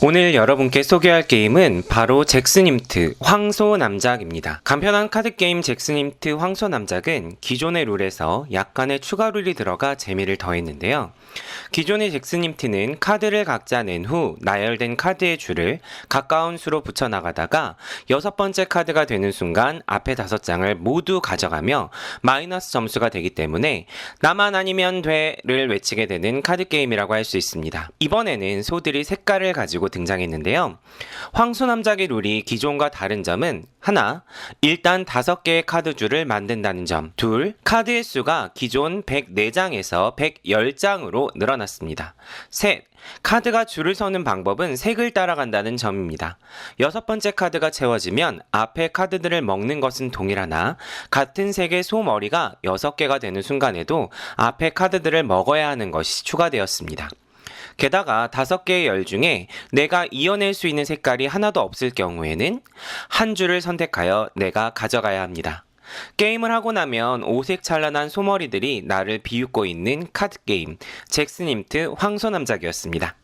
오늘 여러분께 소개할 게임은 바로 잭스님트 황소남작입니다. 간편한 카드게임 잭스님트 황소남작은 기존의 룰에서 약간의 추가 룰이 들어가 재미를 더했는데요. 기존의 잭스님트는 카드를 각자 낸 후 나열된 카드의 줄을 가까운 수로 붙여나가다가 여섯 번째 카드가 되는 순간 앞에 다섯 장을 모두 가져가며 마이너스 점수가 되기 때문에 나만 아니면 돼를 외치게 되는 카드게임이라고 할 수 있습니다. 이번에는 소들이 색깔을 가지고 등장했는데요. 황소남작의 룰이 기존과 다른 점은 하나, 일단 다섯 개의 카드 줄을 만든다는 점. 둘, 카드의 수가 기존 104장에서 110장으로 늘어났습니다. 셋, 카드가 줄을 서는 방법은 색을 따라간다는 점입니다. 여섯 번째 카드가 채워지면 앞에 카드들을 먹는 것은 동일하나 같은 색의 소머리가 여섯 개가 되는 순간에도 앞에 카드들을 먹어야 하는 것이 추가되었습니다. 게다가 다섯 개의 열 중에 내가 이어낼 수 있는 색깔이 하나도 없을 경우에는 한 줄을 선택하여 내가 가져가야 합니다. 게임을 하고 나면 오색 찬란한 소머리들이 나를 비웃고 있는 카드게임 잭스님트 황소남작이었습니다.